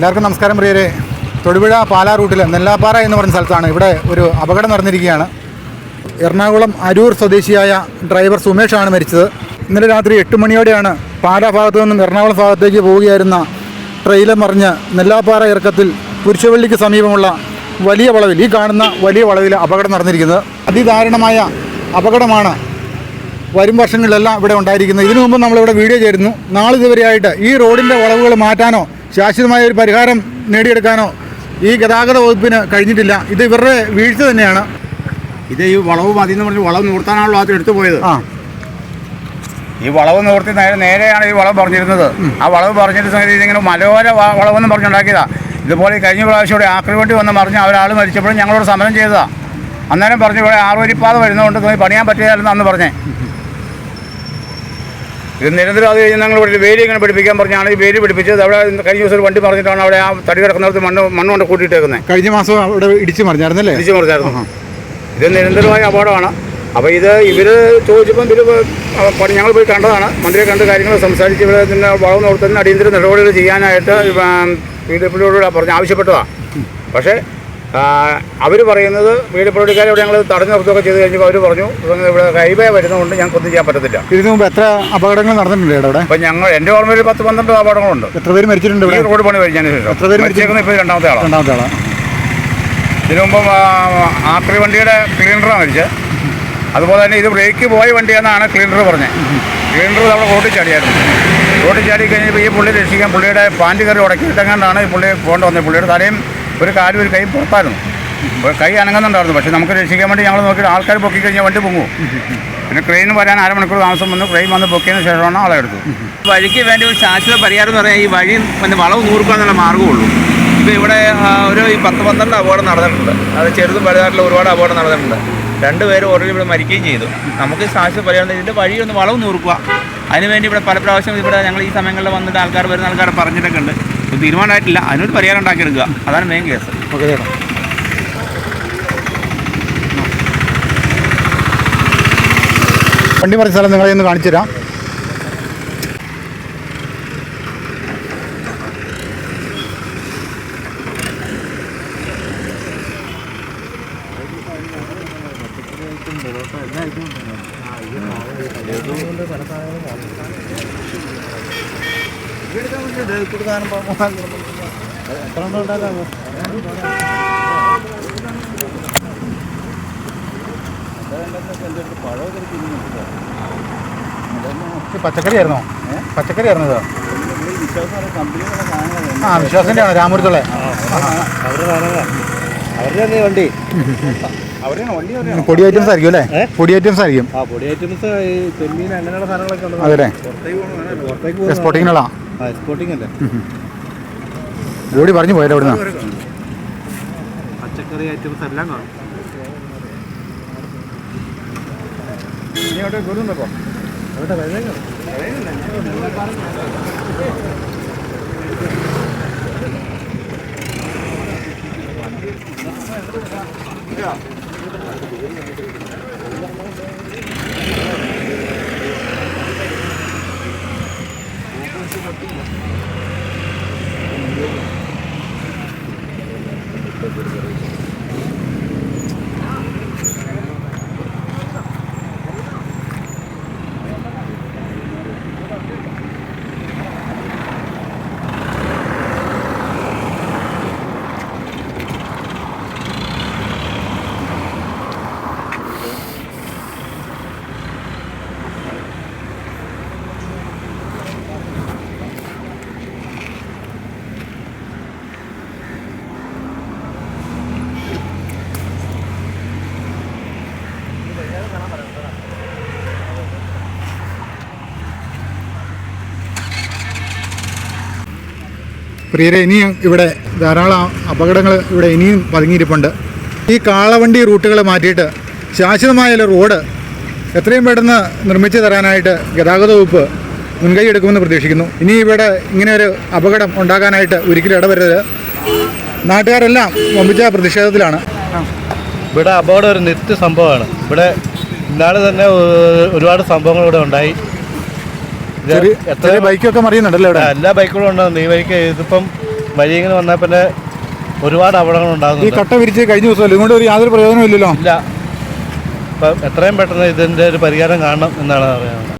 എല്ലാവർക്കും നമസ്കാരം പ്രിയരെ. തൊടുപുഴ പാലാ റൂട്ടിൽ നെല്ലാപ്പാറ എന്ന് പറഞ്ഞ സ്ഥലത്താണ് ഇവിടെ ഒരു അപകടം നടന്നിരിക്കുകയാണ്. എറണാകുളം അരൂർ സ്വദേശിയായ ഡ്രൈവർ സുമേഷാണ് മരിച്ചത്. ഇന്നലെ രാത്രി എട്ട് മണിയോടെയാണ് പാലാ ഭാഗത്തു നിന്നും എറണാകുളം ഭാഗത്തേക്ക് പോവുകയായിരുന്ന ട്രെയിലർ മറിഞ്ഞ് നെല്ലാപ്പാറ ഇറക്കത്തിൽ കുരിശുവള്ളിക്ക് സമീപമുള്ള വലിയ വളവിൽ ഈ കാണുന്ന വലിയ വളവിൽ അപകടം നടന്നിരിക്കുന്നത്. അതിദാരുണമായ അപകടമാണ് വരും വർഷങ്ങളിലെല്ലാം ഇവിടെ ഉണ്ടായിരിക്കുന്നത്. ഇതിനു മുമ്പ് നമ്മളിവിടെ വീഡിയോ ചെയ്തിരുന്നു. നാളിതുവരെയായിട്ട് ഈ റോഡിന്റെ വളവുകൾ മാറ്റാനോ ശാശ്വതമായ ഒരു പരിഹാരം നേടിയെടുക്കാനോ ഈ ഗതാഗത വകുപ്പിന് കഴിഞ്ഞിട്ടില്ല. ഇത് ഇവരുടെ വീഴ്ച തന്നെയാണ്. ഇത് ഈ വളവ് മതി എന്ന് പറഞ്ഞ് വളവ് നിവർത്താനാണല്ലോ അത് എടുത്തു പോയത്. ആ. ഈ വളവ് നിവർത്തി നേരെ നേരെയാണ് ഈ വളവ് പറഞ്ഞിരുന്നത്. ആ വളവ് പറഞ്ഞിരുന്ന സംഗതി ഇതിങ്ങനെ മലയോര വ- വളവെന്ന് പറഞ്ഞുണ്ടാക്കിയതാ. ഇതുപോലെ കഴിഞ്ഞ പ്രാവശ്യം ഇവിടെ ആക്രിവണ്ടി വന്ന് മറിഞ്ഞ് അവരാൾ മരിച്ചപ്പോഴും ഞങ്ങളോട് സമരം ചെയ്തതാണ് അന്നേരം പറഞ്ഞു ഇവിടെ ആറുവരിപ്പാത വരുന്നതുകൊണ്ട് പണിയാൻ പറ്റിയതായിരുന്നു അന്ന് പറഞ്ഞേ. ഇത് നിരന്തരം അത് കഴിഞ്ഞ് ഞങ്ങൾ വേലി ഇങ്ങനെ പിടിപ്പിക്കാൻ പറഞ്ഞാണ് ഈ വേലി പിടിപ്പിച്ചത്. അവിടെ കഴിഞ്ഞ ദിവസം ഒരു വണ്ടി പറഞ്ഞിട്ടാണ് അവിടെ ആ തടി കിടക്കുന്നിടത്ത് മണ്ണ് മണ്ണ് കൊണ്ട് കൂട്ടിയിട്ടേക്കുന്നത് കഴിഞ്ഞ മാസം അവിടെ ഇടിച്ച് മറിഞ്ഞായിരുന്നല്ലേ? ഇടിച്ച് മറിഞ്ഞായിരുന്നു. ഇത് നിരന്തരമായ അപകടമാണ്. അപ്പോൾ ഇത് ഇവർ ചോദിച്ചപ്പം ഇവർ ഞങ്ങൾ പോയി കണ്ടതാണ്. മന്ത്രിയെ കണ്ട് കാര്യങ്ങൾ സംസാരിച്ച് ഇവിടെ നിന്ന് വളവ് നോക്കുന്നതിന് അടിയന്തര നടപടികൾ ചെയ്യാനായിട്ട് പി ഡബ്ല്യു പറഞ്ഞ് ആവശ്യപ്പെട്ടതാണ് പക്ഷേ അവർ പറയുന്നത് വീട് ഇവിടെ ഞങ്ങൾ തടഞ്ഞു നിർത്തുകയൊക്കെ ചെയ്ത് കഴിഞ്ഞപ്പോൾ അവർ പറഞ്ഞു "ഇവങ്ങ് ഇവിടെ ഹൈവേ വരുന്നതുകൊണ്ട് ഞങ്ങൾക്ക് ഒന്നും ചെയ്യാൻ പറ്റത്തില്ല. ഇതിനു മുമ്പ് എത്ര അപകടങ്ങൾ നടന്നിട്ടുണ്ട് ഇവിടെ? അപ്പം ഞങ്ങൾ എന്റെ ഓർമ്മയിൽ പത്ത് പന്ത്രണ്ട് അപകടങ്ങളുണ്ട്. എത്ര പേര് മരിച്ചിട്ടുണ്ട് ഈ റോഡ് പണി കഴിഞ്ഞതിന് ശേഷം. എത്ര പേര് മരിച്ചേക്കുന്നത് ഇപ്പോൾ രണ്ടാമത്തെ ആളാണ്. രണ്ടാമത്തെ ആളാണ് ഇതിനു മുമ്പ് ആക്രി വണ്ടിയുടെ ക്ലീനറാണ് മരിച്ചത്. അതുപോലെ തന്നെ ഇത് ബ്രേക്ക് പോയ വണ്ടിയെന്നാണ് ക്ലീനർ പറഞ്ഞത്. ക്ലീനർ അവിടെ റോഡിൽ ചാടിയായിരുന്നു. റോഡിൽ ചാടി കഴിഞ്ഞപ്പോൾ ഈ പുള്ളി രക്ഷിക്കാൻ പുള്ളിയുടെ പാന്റ് കയറി ഉടക്കിയിട്ടെങ്ങാണ്ടാണ് ഈ പുള്ളി പോകേണ്ട വന്നത്. പുള്ളിയുടെ തലയും ഒരു കാലും ഒരു കൈ പുറത്തായിരുന്നു. കൈ അനങ്ങുന്നുണ്ടായിരുന്നു. പക്ഷേ നമുക്ക് രക്ഷിക്കാൻ വേണ്ടി ഞങ്ങൾ നോക്കി ആൾക്കാർ പൊക്കി കഴിഞ്ഞാൽ വണ്ടി പൊങ്ങും. പിന്നെ ക്രെയിൻ വരാൻ അരമണിക്കൂർ താമസം വന്നു. ക്രെയിൻ വന്ന് പൊക്കിയതിന് ശേഷമാണ് ആളെ എടുത്തു വഴിക്ക് വേണ്ടി ഒരു ശാശ്വത പരിഹാരം എന്ന് പറഞ്ഞാൽ ഈ വഴി പിന്നെ വളവ് നൂറുക്കുക എന്നുള്ള മാർഗമുള്ളൂ ഇപ്പോൾ ഇവിടെ ഒരു ഈ പത്ത് പന്ത്രണ്ട് അപകടം നടന്നിട്ടുണ്ട്. അത് ചെറുതും വലുതായിട്ടുള്ള ഒരുപാട് അപകടം നടന്നിട്ടുണ്ട്. രണ്ടുപേരും ഓൾറെഡി ഇവിടെ മരിക്കുകയും ചെയ്തു. നമുക്ക് ശാശ്വത പരിഹാരം ഇതിന്റെ വഴി ഒന്ന് വളവ് നൂറുക്കുക. അതിനുവേണ്ടി ഇവിടെ പല പ്രാവശ്യം ഇവിടെ ഞങ്ങൾ ഈ സമയങ്ങളിൽ വന്നിട്ട് ആൾക്കാർ വരുന്ന ആൾക്കാർ പറഞ്ഞിട്ടൊക്കെ ഉണ്ട്. ഇത് തീരുമാനമായിട്ടില്ല. അതിനൊരു പരിഹാരം ഉണ്ടാക്കിയെടുക്കുക. അതാണ് മെയിൻ കേസ് ഓക്കെ ചേട്ടാ. വണ്ടി മറിച്ച സ്ഥലം നിങ്ങളെ ഒന്ന് കാണിച്ചു തരാം. ഇത് പച്ചക്കറി ആയിരുന്നോ പച്ചക്കറി ആയിരുന്നു ഇത്. ആ വിശ്വാസിന്റെ ആണ് രാമൂരത്തുള്ള അവരുടെ വണ്ടി. പൊടി ഐറ്റംസ് ആയിരിക്കും അല്ലേ? പൊടി ഐറ്റംസ് ആയിരിക്കും. പൊടി ഐറ്റംസ് അതെ എക്സ്പോർട്ടിങ്ങിനുള്ള ആ എക്സ്പോർട്ടിംഗ് അല്ലേ? ബോഡി പറഞ്ഞു പോയല്ലോ ഇവിടുന്ന്. പച്ചക്കറി ഐറ്റംസ് എല്ലാം കാണും. അവിടെ വെള്ളം കാണും പ്രിയരെ ഇനിയും ഇവിടെ ധാരാളം അപകടങ്ങൾ ഇവിടെ ഇനിയും പതുങ്ങിയിരിപ്പുണ്ട്. ഈ കാളവണ്ടി റൂട്ടുകൾ മാറ്റിയിട്ട് ശാശ്വതമായ റോഡ് എത്രയും പെട്ടെന്ന് നിർമ്മിച്ചു തരാനായിട്ട് ഗതാഗത വകുപ്പ് മുൻകൈ എടുക്കുമെന്ന് പ്രതീക്ഷിക്കുന്നു. ഇനി ഇവിടെ ഇങ്ങനെ ഒരു അപകടം ഉണ്ടാകാനായിട്ട് ഒരിക്കലും ഇടവരരുത്. നാട്ടുകാരെല്ലാം വമ്പിച്ച പ്രതിഷേധത്തിലാണ്. ഇവിടെ അപകടം ഒരു നിത്യ സംഭവമാണ്. ഇവിടെ ഇന്നാൾ തന്നെ ഒരുപാട് സംഭവങ്ങൾ ഇവിടെ ഉണ്ടായി. എത്ര ബൈക്കൊക്കെ മറിയുന്നുണ്ടല്ലോ ഇവിടെ. എല്ലാ ബൈക്കുകളും ഉണ്ടാകുന്നു ഈ ബൈക്ക് ഇതിപ്പം വഴി ഇങ്ങനെ വന്നാൽ പിന്നെ ഒരുപാട് അപകടങ്ങൾ ഈ കട്ട വിരിച്ച് കഴിഞ്ഞ ദിവസമല്ലോ? ഇങ്ങോട്ട് ഒരു യാതൊരു പ്രയോജനമില്ലല്ലോ ഇല്ല. അപ്പം എത്രയും പെട്ടെന്ന് ഇതിന്റെ ഒരു പരിഹാരം കാണണം എന്നാണ് പറയുന്നത്.